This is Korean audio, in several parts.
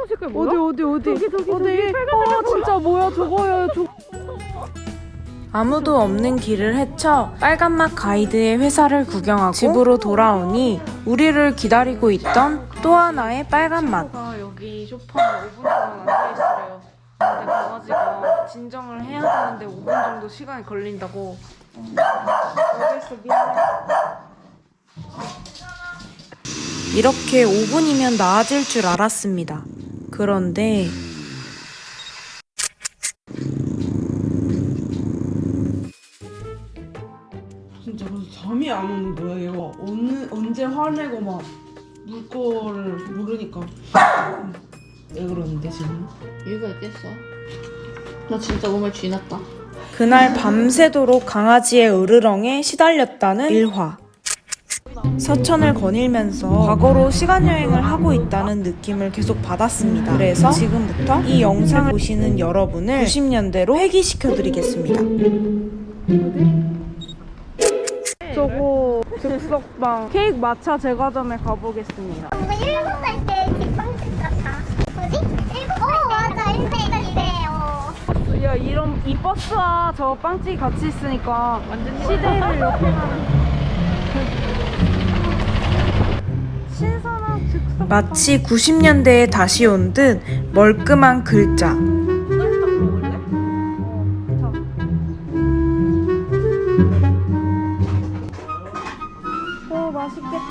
빨간 색깔 뭐야? 어디 어디 어디? 저기, 저기, 어디? 아 진짜 뭐야? 저거야. 저 아무도 없는 길을 헤쳐 빨간맛 가이드의 회사를 구경하고 집으로 돌아오니 우리를 기다리고 있던 또 하나의 빨간맛. 가 여기 소파에 5분 동안 앉아있으래요. 근데 강아지가 진정을 해야 되는데 5분 정도 시간이 걸린다고. 알겠어 미안해 이렇게 5분이면 나아질 줄 알았습니다. 그런데 진짜 그래서 잠이 안 오는 거야 얘가 어느 언제 화내고 막 물 거를 모르니까 왜 그러는데 지금? 이유가 있겠어. 나 진짜 몸을 쥐났다. 그날 밤새도록 강아지의 으르렁에 시달렸다는 일화. 서천을 거닐면서 과거로 시간 여행을 하고 있다는 느낌을 계속 받았습니다. 그래서 지금부터 이 영상을 보시는 여러분을 90년대로 회귀시켜 드리겠습니다. 저거 즉석방 케이크 마차 제과점에 가보겠습니다 뭔가 일곱 살때 직방식 같아. 뭐지? 일곱 살 때. 어, 맞아. 일곱 살 때. 어. 야 이런 이 버스와 저 빵집이 같이 있으니까 완전 시대를 즉석 마치 90년대에 다시 온 듯 멀끔한 글자.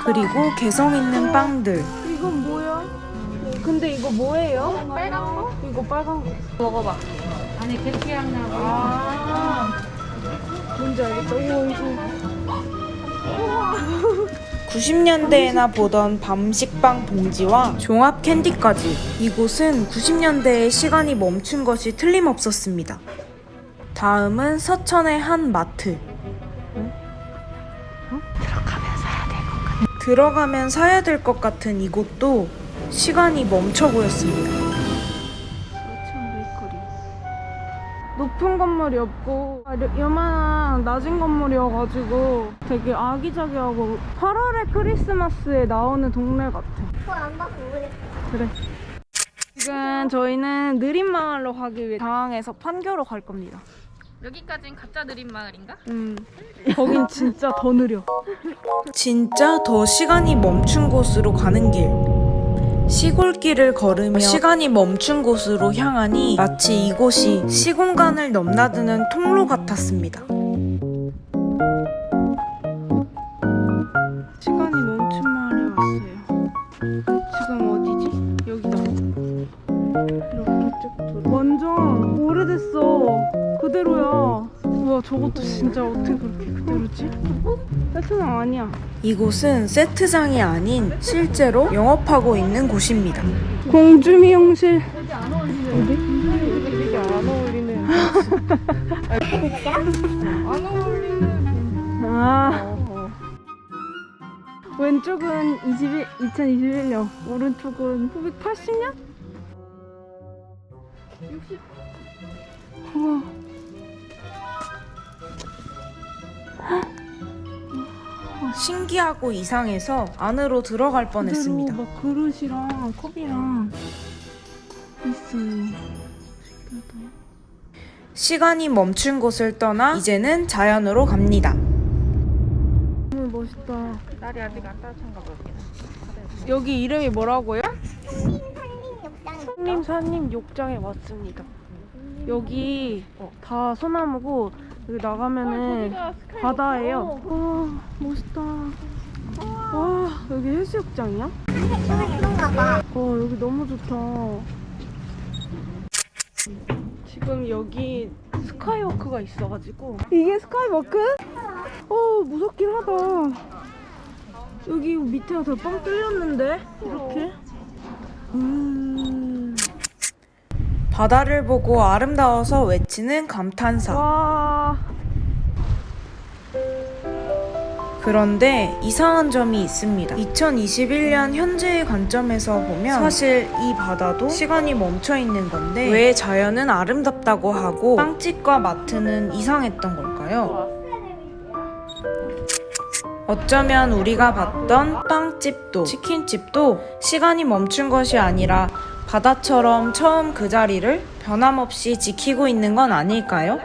그리고 개성 있는 빵들. 이건 뭐야? 근데 이거 뭐예요? 빨간 거? 이거 빨간 거 먹어봐. 안에 계피향 나고. 아, 뭔지 알겠다. 우와, 이거. 90년대에나 보던 밤식빵 봉지와 종합 캔디까지 이곳은 90년대에 시간이 멈춘 것이 틀림없었습니다. 다음은 서천의 한 마트. 들어가면 사야 될 것 같은 이곳도 시간이 멈춰 보였습니다. 높은 건물이 없고 아, 요- 요만한 낮은 건물이어가지고 되게 아기자기하고 8월의 크리스마스에 나오는 동네 같아. 그거 안 봐서 모르겠어. 그래. 지금 저희는 느린마을로 가기 위해 당항에서 판교로 갈 겁니다. 여기까진 가짜 느린 마을인가? 음, 거긴 진짜 더 느려. 진짜 더 시간이 멈춘 곳으로 가는 길. 시골길을 걸으며 시간이 멈춘 곳으로 향하니 마치 이곳이 시공간을 넘나드는 통로 같았습니다. 시간이 멈춘 마을에 왔어요. 지금 어디지? 여기다. 이렇게 쭉 돌아. 완전 오래됐어. 그대로야. 우와 저것도 진짜 어떻게 그렇게 그대로지? 세트장 아니야. 이곳은 세트장이 아닌 실제로 영업하고 있는 곳입니다. 공주 미용실. 어디? 안 어울리는. 안 어울리는. 아. 왼쪽은 21, 2021년, 오른쪽은 980년? 60. 우와. 신기하고 이상해서 안으로 들어갈 뻔했습니다. 그대로 막 그릇이랑 컵이랑 있어요. 시간이 멈춘 곳을 떠나 이제는 자연으로 갑니다. 너무 멋있다. 날이 아직 안 따뜻한가 보긴. 여기 이름이 뭐라고요? 욕장. 산림 산림 욕장에 왔습니다. 여기 다 소나무고 여기 나가면은 바다예요. 와 멋있다. 와 여기 해수욕장이야? 와 여기 너무 좋다. 지금 여기 스카이워크가 있어가지고 이게 스카이워크? 어 무섭긴 하다. 여기 밑에가 더뻥 뚫렸는데 이렇게. 음. 바다를 보고 아름다워서 외치는 감탄사. 와. 그런데 이상한 점이 있습니다. 2021년 현재의 관점에서 보면 사실 이 바다도 시간이 멈춰 있는 건데 왜 자연은 아름답다고 하고 빵집과 마트는 이상했던 걸까요? 어쩌면 우리가 봤던 빵집도 치킨집도 시간이 멈춘 것이 아니라 바다처럼 처음 그 자리를 변함없이 지키고 있는 건 아닐까요?